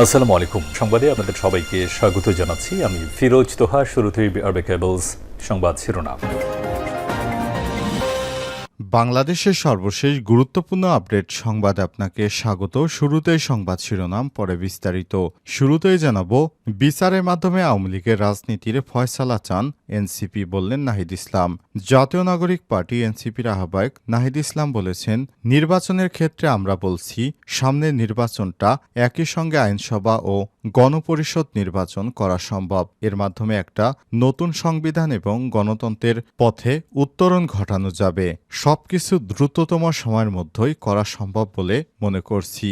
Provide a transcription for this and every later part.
আসসালামু আলাইকুম। সংবাদে আপনাদের সবাইকে স্বাগত জানাচ্ছি। আমি ফিরোজ তোহা, শুরুতেই আরবে কেবলস সংবাদ শিরোনাম। বাংলাদেশের সর্বশেষ গুরুত্বপূর্ণ আপডেট সংবাদ আপনাকে স্বাগত। শুরুতেই সংবাদ শিরোনাম, পরে বিস্তারিত। শুরুতেই জানাব, বিচারের মাধ্যমে আওয়ামী লীগের রাজনীতির ফয়সালা চান এনসিপি বললেন নাহিদ ইসলাম। জাতীয় নাগরিক পার্টি এনসিপির আহ্বায়ক নাহিদ ইসলাম বলেছেন, নির্বাচনের ক্ষেত্রে আমরা বলছি, সামনের নির্বাচনটা একই সঙ্গে আইনসভা ও গণপরিষদ নির্বাচন করা সম্ভব। এর মাধ্যমে একটা নতুন সংবিধান এবং গণতন্ত্রের পথে উত্তরণ ঘটানো যাবে। সবকিছু দ্রুততম সময়ের মধ্যেই করা সম্ভব বলে মনে করছি।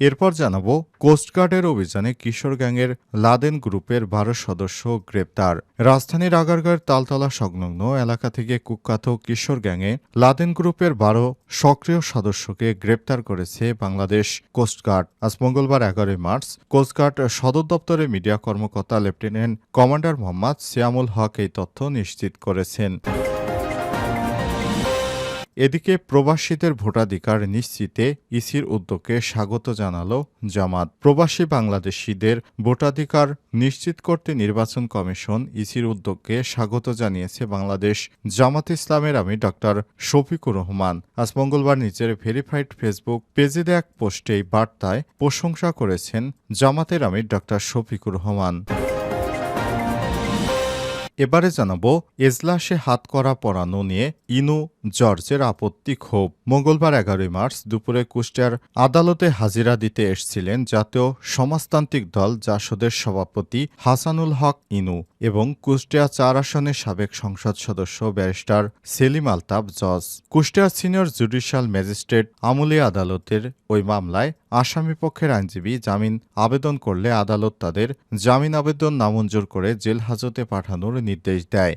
এরপর জানাব কোস্টগার্ডের অভিযানে কিশোর গ্যাংয়ের লাদেন গ্রুপের বারো সদস্য গ্রেপ্তার। রাজধানীর আগারগাঁর তালতলা সংলগ্ন এলাকা থেকে কুখ্যাত কিশোর গ্যাংয়ে লাদেন গ্রুপের বারো সক্রিয় সদস্যকে গ্রেপ্তার করেছে বাংলাদেশ কোস্টগার্ড আজ মঙ্গলবার এগারোই মার্চ কোস্টগার্ড সদর দপ্তরের মিডিয়া কর্মকর্তা লেফটেন্যান্ট কমান্ডার মোহাম্মদ সিয়ামুল হক এই তথ্য নিশ্চিত করেছেন। এদিকে প্রবাসীদের ভোটাধিকার নিশ্চিতে ইসির উদ্যোগকে স্বাগত জানাল জামাত। প্রবাসী বাংলাদেশিদের ভোটাধিকার নিশ্চিত করতে নির্বাচন কমিশন ইসির উদ্যোগকে স্বাগত জানিয়েছে বাংলাদেশ। জামাত ইসলামের আমি ডক্টর শফিকুর রহমান। আজ মঙ্গলবার নিজের ভেরিফাইড ফেসবুক পেজে এক পোস্টে এই বার্তায় প্রশংসা করেছেন জামাতের আমি ডক্টর শফিকুর রহমান। এবারে জানাব, এজলাসে হাত করা পরানো নিয়ে ইনু জর্জের আপত্তি ক্ষোভ। মঙ্গলবার এগারোই মার্চ দুপুরে কুষ্টিয়ার আদালতে হাজিরা দিতে এসেছিলেন জাতীয় সমাজতান্ত্রিক দল জাসদের সভাপতি হাসানুল হক ইনু এবং কুষ্টিয়া চার আসনের সাবেক সংসদ সদস্য ব্যারিস্টার সেলিম আলতাব জজ। কুষ্টিয়ার সিনিয়র জুডিশিয়াল ম্যাজিস্ট্রেট আমলি আদালতের ওই মামলায় আসামি পক্ষের আইনজীবী জামিন আবেদন করলে আদালত তাদের জামিন আবেদন নামঞ্জুর করে জেল হাজতে পাঠানোর নির্দেশ দেয়।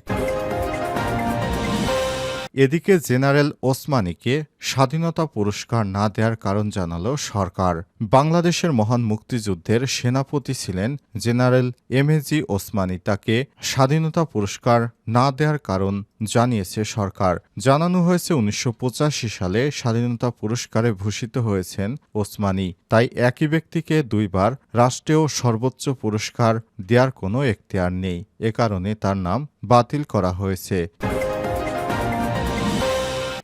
এদিকে জেনারেল ওসমানীকে স্বাধীনতা পুরস্কার না দেওয়ার কারণ জানালো সরকার। বাংলাদেশের মহান মুক্তিযুদ্ধের সেনাপতি ছিলেন জেনারেল এমএজি ওসমানী। তাকে স্বাধীনতা পুরস্কার না দেওয়ার কারণ জানিয়েছে সরকার। জানানো হয়েছে উনিশশো পঁচাশি সালে স্বাধীনতা পুরস্কারে ভূষিত হয়েছেন ওসমানী। তাই একই ব্যক্তিকে দুইবার রাষ্ট্রীয় সর্বোচ্চ পুরস্কার দেওয়ার কোনো এখতিয়ার নেই। এ কারণে তার নাম বাতিল করা হয়েছে।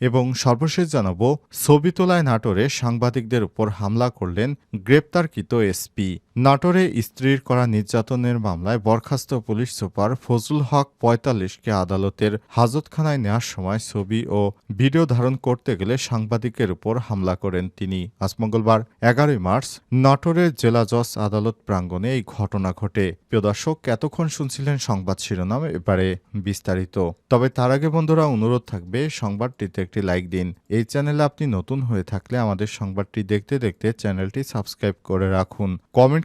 এবং সর্বশেষ জানাব ছবি তোলায় নাটোরে সাংবাদিকদের উপর হামলা করলেন গ্রেপ্তারকৃত এসপি। নাটোরে স্ত্রীর করা নির্যাতনের মামলায় বরখাস্ত পুলিশ সুপার ফজল হক পঁয়তাল্লিশকে আদালতের হাজতখানায় নেওয়ার সময় ছবি ও ভিডিও ধারণ করতে গেলে সাংবাদিকের উপর হামলা করেন তিনি। আজ মঙ্গলবার এগারোই মার্চ নাটোরের জেলা জজ আদালত প্রাঙ্গণে এই ঘটনা ঘটে। প্রিয় দর্শক, এতক্ষণ শুনছিলেন সংবাদ শিরোনাম, এবারে বিস্তারিত। তবে তার আগে বন্ধুরা, অনুরোধ থাকবে, সংবাদটিতে একটি লাইক দিন। এই চ্যানেলে আপনি নতুন হয়ে থাকলে আমাদের সংবাদটি দেখতে দেখতে চ্যানেলটি সাবস্ক্রাইব করে রাখুন। কমেন্ট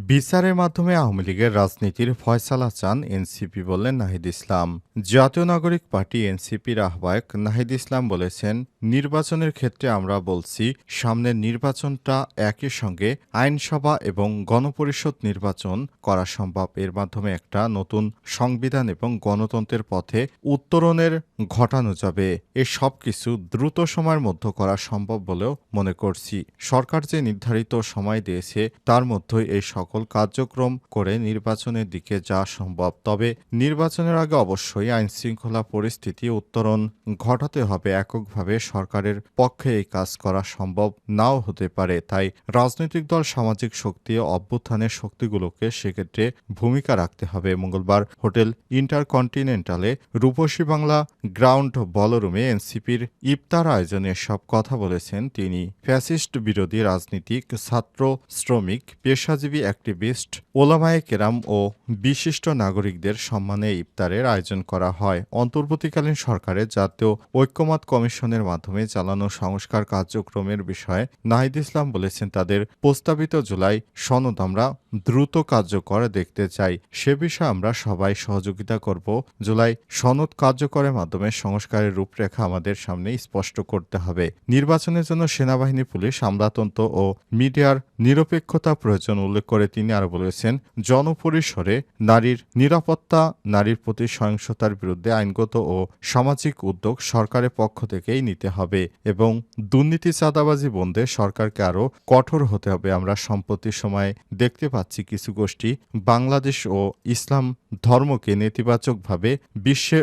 বিচারের মাধ্যমে আওয়ামী লীগের রাজনীতির ফয়সালা চান এনসিপি বললেন নাহিদ ইসলাম। জাতীয় নাগরিক পার্টি এনসিপির আহ্বায়ক নাহিদ ইসলাম বলেছেন, নির্বাচনের ক্ষেত্রে আমরা বলছি, সামনের নির্বাচনটা একই সঙ্গে আইনসভা এবং গণপরিষদ নির্বাচন করা সম্ভব। এর মাধ্যমে একটা নতুন সংবিধান এবং গণতন্ত্রের পথে উত্তরণের ঘটানো যাবে। এ সব কিছু দ্রুত সময়ের মধ্যে করা সম্ভব বলেও মনে করছি। সরকার যে নির্ধারিত সময় দিয়েছে, তার মধ্যেই এই সকল কার্যক্রম করে নির্বাচনের দিকে যাওয়া সম্ভব। তবে নির্বাচনের আগে অবশ্যই আইন শৃঙ্খলা পরিস্থিতি উত্তরণ ঘটাতে হবে। এককভাবে সরকারের পক্ষে এই কাজ করা সম্ভব নাও হতে পারে। তাই রাজনৈতিক দল সামাজিক শক্তি অভ্যুত্থানের শক্তিগুলোকে সেক্ষেত্রে ভূমিকা রাখতে হবে। মঙ্গলবার হোটেল ইন্টারকন্টিনেন্টালে রূপসী বাংলা গ্রাউন্ড বলরুমে এনসিপির ইফতার আয়োজনে সব কথা বলেছেন তিনি। ফ্যাসিস্ট বিরোধী রাজনীতিক, ছাত্র, শ্রমিক, পেশাজীবী অ্যাক্টিভিস্ট, ওলামায়ে কেরাম ও বিশিষ্ট নাগরিকদের সম্মানে ইফতারের আয়োজন করা হয়। অন্তর্বর্তীকালীন সরকারের জাতীয় ঐক্যমত কমিশনের মাধ্যমে চালানো সংস্কার কার্যক্রমের বিষয়ে নাহিদ ইসলাম বলেছেন, তাদের প্রস্তাবিত জুলাই সনদ আমরা দ্রুত কার্যকর দেখতে চাই। সে বিষয়ে আমরা সবাই সহযোগিতা করব। জুলাই সনদ কার্যকরের মাধ্যমে সংস্কারের রূপরেখা আমাদের সামনে স্পষ্ট করতে হবে। নির্বাচনের জন্য সেনাবাহিনী, পুলিশ, আমলাতন্ত্র ও মিডিয়ার নিরপেক্ষতা প্রয়োজন উল্লেখ করে তিনি আরও বলেছেন, জনপরিসরে নারীর নিরাপত্তা, নারীর প্রতি সহিংসতার বিরুদ্ধে আইনগত ও সামাজিক উদ্যোগ সরকারের পক্ষ থেকেই নিতে হবে এবং দুর্নীতি, চাঁদাবাজি বন্ধে সরকারকে আরও কঠোর হতে হবে। আমরা সম্প্রতি সময়ে দেখতে পাচ্ছি কিছু গোষ্ঠী বাংলাদেশ ও ইসলাম ধর্মকে নেতিবাচকভাবে বিশ্বে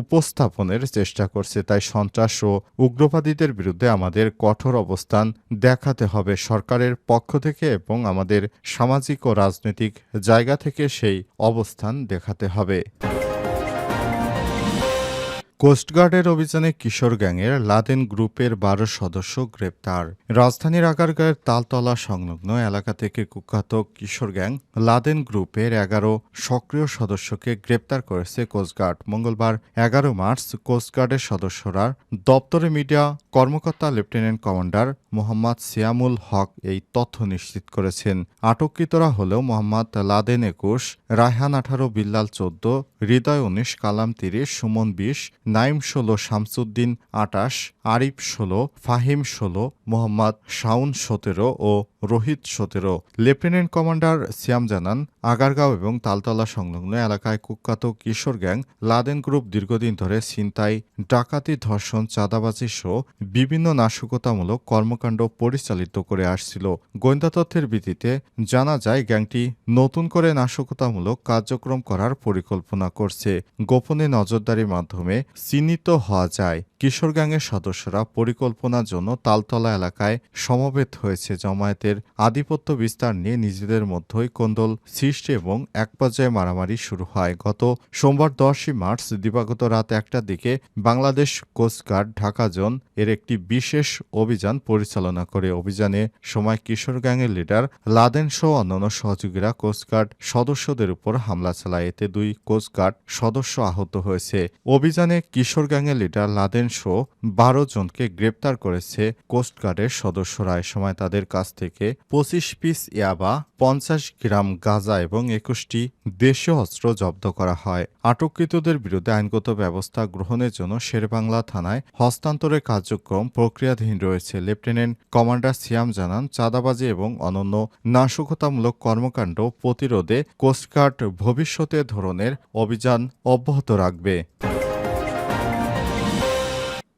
উপস্থাপনের চেষ্টা করছে। তাই সন্ত্রাস ও উগ্রবাদীদের বিরুদ্ধে আমাদের কঠোর অবস্থান দেখাতে হবে সরকারের পক্ষ থেকে এবং আমাদের সামাজিক ও রাজনৈতিক জায়গা থেকে সেই অবস্থান দেখাতে হবে। কোস্টগার্ডের অভিযানে কিশোর গ্যাংয়ের লাদেন গ্রুপের বারো সদস্য গ্রেপ্তার। রাজধানীর আগারগাঁয়ের তালতলা সংলগ্ন এলাকা থেকে কুখ্যাত কিশোর গ্যাং লাদেন গ্রুপের এগারো সক্রিয় সদস্যকে গ্রেপ্তার করেছে কোস্টগার্ড মঙ্গলবার এগারো মার্চ কোস্টগার্ডের সদস্যরা দপ্তরে মিডিয়া কর্মকর্তা লেফটেন্যান্ট কমান্ডার মোহাম্মদ সিয়ামুল হক এই তথ্য নিশ্চিত করেছেন। আটককৃতরা হলেও মোহাম্মদ লাদেন একুশ, রায়হান আঠারো, বিল্লাল চোদ্দ, হৃদয় উনিশ, কালাম তিরিশ, সুমন বিশ নাইম ষোলো শামসুদ্দিন আটাশ আরিফ ষোলো ফাহিম ষোলো মোহাম্মদ শাউন সতেরো ও রোহিত সতেরো। লেফটেন্যান্ট কমান্ডার সিয়াম জানান, আগারগাঁও এবং তালতলা সংলগ্ন এলাকায় কুখ্যাত কিশোর গ্যাং লাদেন গ্রুপ দীর্ঘদিন ধরে ছিনতাই, ডাকাতি, ধর্ষণ, চাঁদাবাজি সহ বিভিন্ন নাশকতামূলক কর্মকাণ্ড পরিচালিত করে আসছিল। গোয়েন্দা তথ্যের ভিত্তিতে জানা যায়, গ্যাংটি নতুন করে নাশকতামূলক কার্যক্রম করার পরিকল্পনা করছে। গোপনে নজরদারির মাধ্যমে চিহ্নিত হওয়া যায়, কিশোর গ্যাংয়ের সদস্যরা পরিকল্পনার জন্য তালতলা এলাকায় সমবেত হয়েছে জমায়েতের আধিপত্য বিস্তার নিয়ে নিজেদের মধ্যেই কোন্দল সৃষ্টি এবং এক পর্যায়ে মারামারি শুরু হয়। গত সোমবার দশই মার্চ, দিবাগত রাত একটার দিকে বাংলাদেশ কোস্টগার্ড ঢাকা জোন এর একটি বিশেষ অভিযান পরিচালনা করে। অভিযানে সময় কিশোর গ্যাংয়ের লিডার লাদেন সহ অন্যান্য সহযোগীরা কোস্টগার্ড সদস্যদের উপর হামলা চালায়। এতে দুই কোস্টগার্ড সদস্য আহত হয়েছে। অভিযানে কিশোর গ্যাংয়ের লিডার লাদেন সহ বারো জনকে গ্রেপ্তার করেছে কোস্টগার্ডের সদস্যরা। এ সময় তাদের কাছ থেকে পঁচিশ পিস ইয়াবা, পঞ্চাশ গ্রাম গাঁজা এবং একুশটি দেশীয় অস্ত্র জব্দ করা হয়। আটককৃতদের বিরুদ্ধে আইনগত ব্যবস্থা গ্রহণের জন্য শেরবাংলা থানায় হস্তান্তরের কার্যক্রম প্রক্রিয়াধীন রয়েছে। লেফটেন্যান্ট কমান্ডার সিয়াম জানান, চাঁদাবাজি এবং অনন্য নাশকতামূলক কর্মকাণ্ড প্রতিরোধে কোস্টগার্ড ভবিষ্যতে ধরনের অভিযান অব্যাহত রাখবে।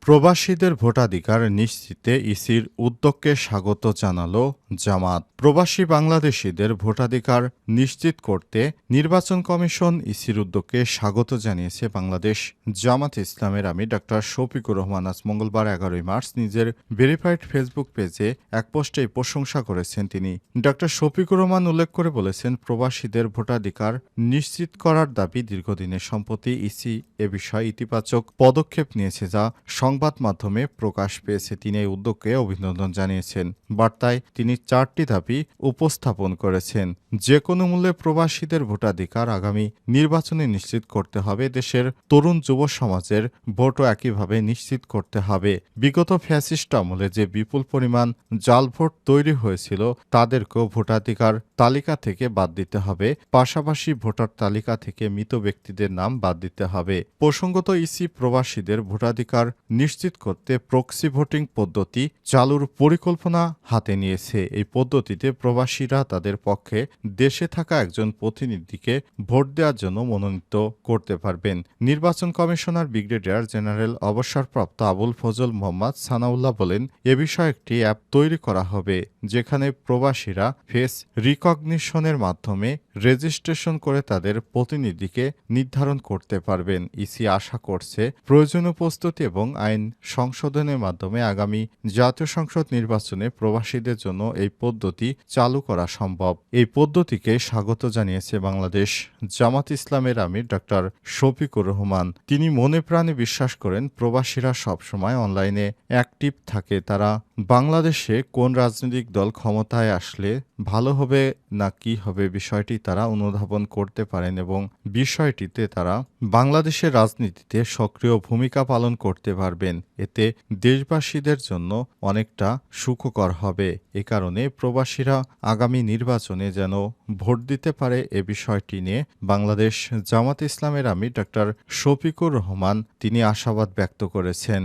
প্রবাসীদের ভোটাধিকার নিশ্চিতে ইসির উদ্যোগকে স্বাগত জানালো জামাত প্রবাসী বাংলাদেশিদের ভোটাধিকার নিশ্চিত করতে নির্বাচন কমিশন ইসির উদ্যোগকে স্বাগত জানিয়েছে বাংলাদেশ জামাত ইসলামের আমি ডক্টর শফিকুর রহমান। আজ মঙ্গলবার এগারোই মার্চ নিজের ভেরিফাইড ফেসবুক পেজে এক পোস্টে প্রশংসা করেছেন তিনি। ডক্টর শফিকুর রহমান উল্লেখ করে বলেছেন, প্রবাসীদের ভোটাধিকার নিশ্চিত করার দাবি দীর্ঘদিনের সম্প্রতি ইসি এ বিষয়ে ইতিবাচক পদক্ষেপ নিয়েছে যা সংবাদ মাধ্যমে প্রকাশ পেয়েছে। তিনি এই উদ্যোগকে অভিনন্দন জানিয়েছেন। বার্তায় তিনি চারটি দাবি উপস্থাপন করেছেন। যে কোনো মূল্যে প্রবাসীদের ভোটাধিকার আগামী নির্বাচনে নিশ্চিত করতে হবে। দেশের তরুণ যুব সমাজের ভোটও একইভাবে নিশ্চিত করতে হবে। বিগত ফ্যাসিস্ট আমলে যে বিপুল পরিমাণ জাল ভোট তৈরি হয়েছিল, তাদেরকেও ভোটাধিকার তালিকা থেকে বাদ দিতে হবে। পাশাপাশি ভোটার তালিকা থেকে মৃত ব্যক্তিদের নাম বাদ দিতে হবে। প্রসঙ্গত ইসি প্রবাসীদের ভোটাধিকার নিশ্চিত করতে প্রক্সি ভোটিং পদ্ধতি চালুর পরিকল্পনা হাতে নিয়েছে। এই পদ্ধতিতে প্রবাসীরা তাদের পক্ষে দেশে থাকা একজন প্রতিনিধিকে ভোট দেওয়ার জন্য মনোনীত করতে পারবেন। নির্বাচন কমিশনার, ব্রিগেডিয়ার জেনারেল অবসরপ্রাপ্ত আবুল ফজল মোহাম্মদ সানাউল্লাহ বলেন, এ বিষয়ে একটি অ্যাপ তৈরি করা হবে, যেখানে প্রবাসীরা ফেস রিকগনিশনের মাধ্যমে রেজিস্ট্রেশন করে তাদের প্রতিনিধিকে নির্ধারণ করতে পারবেন। ইসি আশা করছে প্রয়োজনীয় প্রস্তুতি এবং আইন সংশোধনের মাধ্যমে আগামী জাতীয় সংসদ নির্বাচনে প্রবাসীদের জন্য এই পদ্ধতি চালু করা সম্ভব। এই পদ্ধতিকে স্বাগত জানিয়েছে বাংলাদেশ জামাত ইসলামের আমির ডক্টর শফিকুর রহমান। তিনি মনে প্রাণে বিশ্বাস করেন, প্রবাসীরা সবসময় অনলাইনে অ্যাক্টিভ থাকে। তারা বাংলাদেশে কোন রাজনৈতিক দল ক্ষমতায় আসলে ভালো হবে না কি হবে বিষয়টি তারা অনুধাবন করতে পারেন এবং বিষয়টিতে তারা বাংলাদেশের রাজনীতিতে সক্রিয় ভূমিকা পালন করতে পারবেন। এতে দেশবাসীদের জন্য অনেকটা সুখকর হবে। এ কারণে প্রবাসীরা আগামী নির্বাচনে যেন ভোট দিতে পারে এ বিষয়টি নিয়ে বাংলাদেশ জামাত ইসলামের আমি ডক্টর শফিকুর রহমান তিনি আশাবাদ ব্যক্ত করেছেন।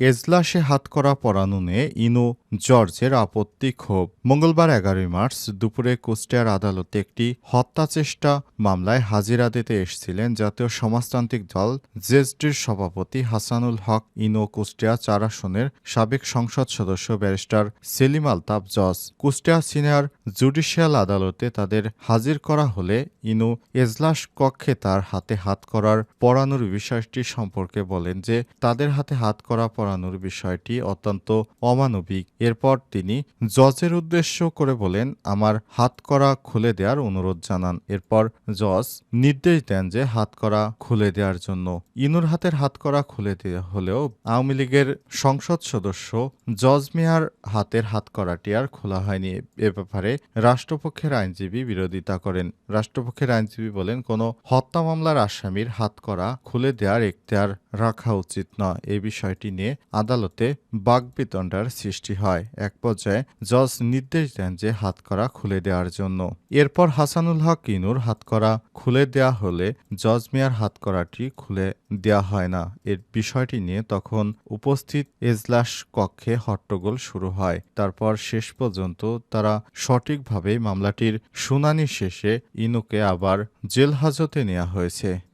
এজলাসে হাতকড়া পরানো নিয়ে ইনু জর্জের আপত্তি ক্ষোভ। মঙ্গলবার এগারোই মার্চ দুপুরে কুষ্টিয়ার আদালতে একটি হত্যা চেষ্টা মামলায় হাজিরা দিতে এসেছিলেন জাতীয় সমাজতান্ত্রিক দল জেসডির সভাপতি হাসানুল হক। ইনো কুষ্টিয়া চার আসনের সাবেক সংসদ সদস্য ব্যারিস্টার সেলিম আলতাফ জজ। কুষ্টিয়া সিনিয়র জুডিশিয়াল আদালতে তাদের হাজির করা হলে ইনো এজলাস কক্ষে তার হাতে হাত করার পরানোর বিষয়টি সম্পর্কে বলেন যে তাদের হাতে হাত করা পরানোর বিষয়টি অত্যন্ত অমানবিক। এরপর তিনি জজের উদ্দেশ্য করে বলেন, আমার হাত করা খুলে দেওয়ার অনুরোধ জানান। এরপর জজ নির্দেশ দেন যে হাত করা খুলে দেওয়ার জন্য। ইনুর হাতের হাত করা খুলে দেওয়া হলেও আওয়ামী লীগের সংসদ সদস্য জজ মিয়ার হাতের হাত করাটি আর খোলা হয়নি। এ ব্যাপারে রাষ্ট্রপক্ষের আইনজীবী বিরোধিতা করেন। রাষ্ট্রপক্ষের আইনজীবী বলেন, কোনো হত্যা মামলার আসামির হাত করা খুলে দেওয়ার এখতিয়ার রাখা উচিত নয়। এই বিষয়টি নিয়ে আদালতে বাগবিতণ্ডার সৃষ্টি হয়। এক পর্যায়ে জজ নির্দেশ দেন যে হাতকড়া খুলে দেওয়ার জন্য। এরপর হাসানুল হক ইনুর হাতকড়া খুলে দেয়া হলে জজ মিয়ার হাতকড়াটি খুলে দেয়া হয় না। এর বিষয়টি নিয়ে তখন উপস্থিত এজলাস কক্ষে হট্টগোল শুরু হয়। তারপর শেষ পর্যন্ত তারা সঠিকভাবে মামলাটির শুনানি শেষে ইনুকে আবার জেল হাজতে নেওয়া হয়েছে।